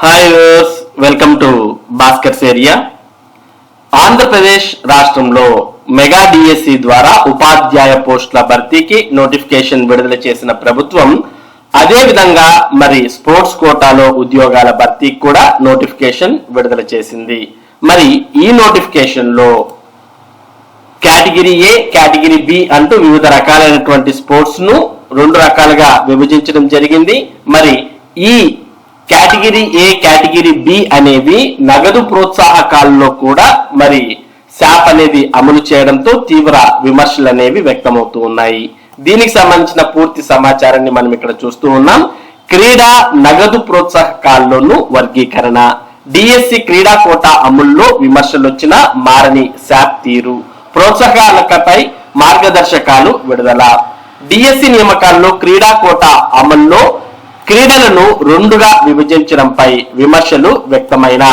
Hi welcome to Bhaskar's area Andhra Pradesh రాష్ట్రంలో mega DSC ద్వారా ఉపాధ్యాయ పోస్టుల భర్తీకి నోటిఫికేషన్ విడుదల చేసిన ప్రభుత్వం అదే విధంగా మరి స్పోర్ట్స్ కోటాలో ఉద్యోగాల భర్తీకి కూడా నోటిఫికేషన్ విడుదల చేసింది. మరి ఈ నోటిఫికేషన్లో కేటగిరీ ఏ కేటగిరీ బి అంటూ వివిధ రకాలైనటువంటి స్పోర్ట్స్ను రెండు రకాలుగా విభజించడం జరిగింది. మరి ఈ కేటగిరీ ఏ కేటగిరీ బి అనేవి నగదు ప్రోత్సాహకాలలో కూడా మరి శాప్ అనేది అమలు చేయడంతో తీవ్ర విమర్శలు అనేవి వ్యక్తమవుతూ ఉన్నాయి. దీనికి సంబంధించిన పూర్తి సమాచారాన్ని మనం ఇక్కడ చూస్తూ ఉన్నాం. క్రీడా నగదు ప్రోత్సాహకాల్లోనూ వర్గీకరణ. డిఎస్సి క్రీడా కోటా అమల్లో విమర్శలు వచ్చిన మారని శాప్ తీరు. ప్రోత్సాహకాలకపై మార్గదర్శకాలు విడుదల. డిఎస్సి నియామకాల్లో క్రీడా కోటా అమల్లో క్రీడలను రెండుగా విభజించడంపై విమర్శలు వ్యక్తమైన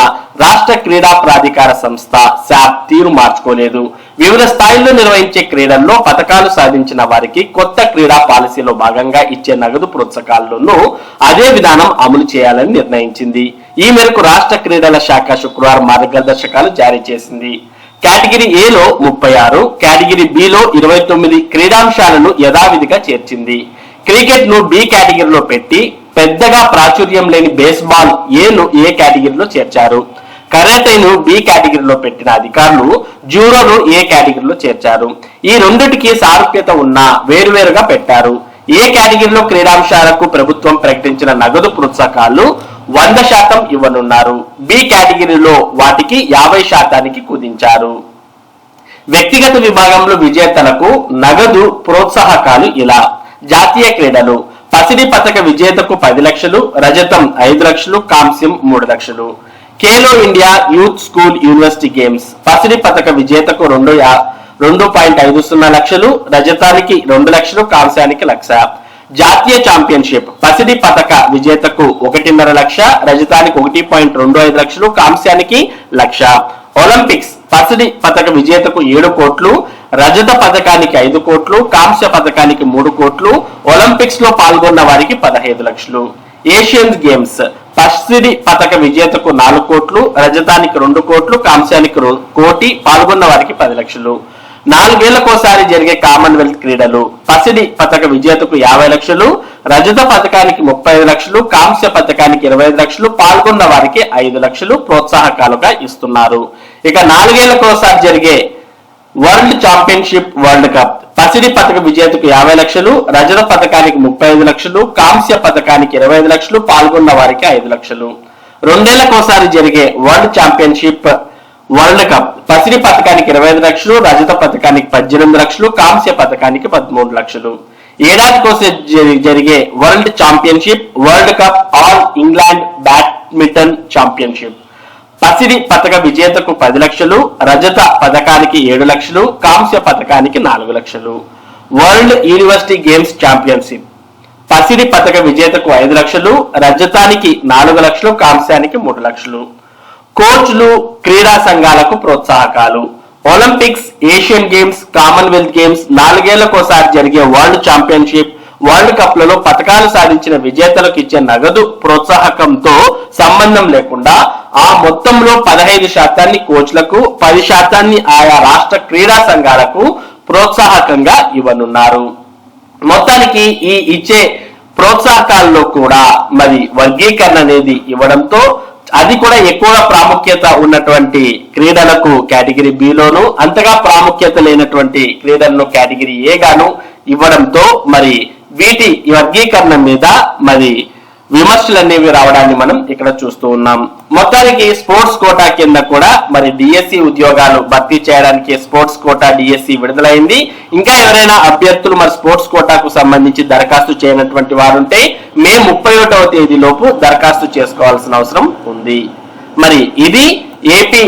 రాష్ట్ర క్రీడా ప్రాధికార సంస్థ శాప్ తీరు మార్చుకోలేదు. వివిధ స్థాయిల్లో నిర్వహించే క్రీడల్లో పథకాలు సాధించిన వారికి కొత్త క్రీడా పాలసీలో భాగంగా ఇచ్చే నగదు ప్రోత్సాహాలను అదే విధానం అమలు చేయాలని నిర్ణయించింది. ఈ మేరకు రాష్ట్ర క్రీడల శాఖ శుక్రవారం మార్గదర్శకాలు జారీ చేసింది. కేటగిరీ ఏలో ముప్పై ఆరు కేటగిరీ బిలో ఇరవై తొమ్మిది క్రీడాంశాలను యథావిధిగా చేర్చింది. క్రికెట్ను బి కేటగిరీలో పెట్టి పెద్దగా ప్రాచుర్యం లేని బేస్బాల్ ఏను ఏ కేటగిరీలో చేర్చారు? కరాటేను బి కేటగిరీలో పెట్టిన అధికారులు జూడోను ఏ కేటగిరీలో చేర్చారు? ఈ రెండిటికి సారూప్యత ఉన్నా వేరువేరుగా పెట్టారు. ఏ కేటగిరీలో క్రీడాంశాలకు ప్రభుత్వం ప్రకటించిన నగదు ప్రోత్సాహకాలు వంద శాతం ఇవ్వనున్నారు. బి కేటగిరీలో వాటికి యాభై శాతానికి కుదించారు. వ్యక్తిగత విభాగంలో విజేతలకు నగదు ప్రోత్సాహకాలు ఇలా జాతీయ క్రీడలు పసిడి పథక విజేతకు పది లక్షలు రజతం ఐదు లక్షలు కాంస్యం మూడు లక్షలు. Khelo India youth school university games. పసిడి పథక విజేతకు రెండు రెండు పాయింట్ ఐదు సున్నా లక్షలు రజతానికి రెండు లక్షలు కాంస్యానికి లక్ష. జాతీయ ఛాంపియన్షిప్. పసిడి పథక విజేతకు ఒకటిన్నర లక్ష రజతానికి ఒకటి పాయింట్ రెండు ఐదు లక్షలు కాంస్యానికి లక్ష. ఒలింపిక్స్. పసిడి పథక విజేతకు ఏడు కోట్లు రజత పథకానికి ఐదు కోట్లు కాంస్య పథకానికి మూడు కోట్లు ఒలింపిక్స్లో పాల్గొన్న వారికి పదహైదు లక్షలు. ఏషియన్ గేమ్స్ పసిడి పథక విజేతకు నాలుగు కోట్లు రజతానికి రెండు కోట్లు కాంస్యానికి కోటి పాల్గొన్న వారికి పది లక్షలు. నాలుగేళ్ళకోసారి జరిగే కామన్వెల్త్ క్రీడలు పసిడి పథక విజేతకు యాభై లక్షలు రజత పథకానికి ముప్పై ఐదు లక్షలు కాంస్య పథకానికి ఇరవై ఐదు లక్షలు పాల్గొన్న వారికి ఐదు లక్షలు ప్రోత్సాహకాలుగా ఇస్తున్నారు. ఇక నాలుగేళ్ళకోసారి జరిగే వరల్డ్ ఛాంపియన్షిప్ వరల్డ్ కప్. పసిడి పథక విజేతకు యాభై లక్షలు రజత పథకానికి ముప్పై ఐదు లక్షలు కాంస్య పథకానికి ఇరవై ఐదు లక్షలు పాల్గొన్న వారికి ఐదు లక్షలు. రెండేళ్ళకోసారి జరిగే వరల్డ్ ఛాంపియన్షిప్ వరల్డ్ కప్. పసిడి పథకానికి ఇరవై ఐదు లక్షలు రజత పథకానికి పద్దెనిమిది లక్షలు కాంస్య పథకానికి పదమూడు లక్షలు. ఏడాదికోసం జరి- జరిగే world championship world cup all England badminton championship. పసిడి పథక విజేతకు పది లక్షలు రజత పథకానికి ఏడు లక్షలు కాంస్య పథకానికి నాలుగు లక్షలు. World university games championship. పసిడి పథక విజేతకు ఐదు లక్షలు రజతానికి నాలుగు లక్షలు కాంస్యానికి మూడు లక్షలు. కోచ్లు క్రీడా సంఘాలకు ప్రోత్సాహకాలు. Olympics Asian games Commonwealth games నాలుగేళ్ళకోసారి జరిగే వరల్డ్ ఛాంపియన్షిప్ వరల్డ్ కప్లలో పథకాలు సాధించిన విజేతలకు ఇచ్చే నగదు ప్రోత్సాహకంతో సంబంధం లేకుండా ఆ మొత్తంలో పదహైదు శాతాన్ని కోచ్లకు పది శాతాన్ని ఆయా రాష్ట్ర క్రీడా సంఘాలకు ప్రోత్సాహకంగా ఇవ్వనున్నారు. మొత్తానికి ఈ ఇచ్చే ప్రోత్సాహకాల్లో కూడా మరి వర్గీకరణ అనేది ఇవ్వడంతో అది కూడా ఎక్కువ ప్రాముఖ్యత ఉన్నటువంటి క్రీడలకు కేటగిరీ బిలోను అంతగా ప్రాముఖ్యత లేనటువంటి క్రీడలను కేటగిరీ ఏ గాను ఇవ్వడంతో మరి వీటి వర్గీకరణ మీద మరి విమర్శలు అనేవి రావడాన్ని మనం ఇక్కడ చూస్తూ ఉన్నాం. మొత్తానికి స్పోర్ట్స్ కోటా కింద కూడా మరి డిఎస్సి ఉద్యోగాలు భర్తీ చేయడానికి స్పోర్ట్స్ కోటా డిఎస్సి విడుదలైంది. ఇంకా ఎవరైనా అభ్యర్థులు మరి స్పోర్ట్స్ కోటాకు సంబంధించి దరఖాస్తు చేయనటువంటి వారు ఉంటే మే ముప్పై ఒకటవ తేదీ లోపు దరఖాస్తు చేసుకోవాల్సిన అవసరం ఉంది. మరి ఇది ఏపీ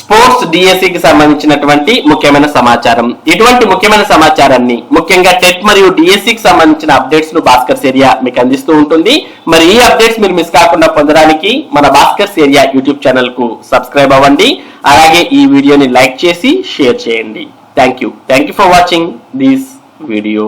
స్పోర్ట్స్ డిఎస్సికి సంబంధించినటువంటి ముఖ్యమైన సమాచారం. ఇటువంటి ముఖ్యమైన సమాచారాన్ని? ముఖ్యంగా టెట్ మరియు డిఎస్సికి సంబంధించిన అప్డేట్స్ను భాస్కర్ ఏరియా మీకు అందిస్తూ ఉంటుంది. మరి ఈ అప్డేట్స్ మీరు మిస్ కాకుండా పొందడానికి మన భాస్కర్ ఏరియా యూట్యూబ్ ఛానల్కు సబ్స్క్రైబ్ అవ్వండి. అలాగే ఈ వీడియోని లైక్ చేసి షేర్ చేయండి. Thank you thank you for watching this video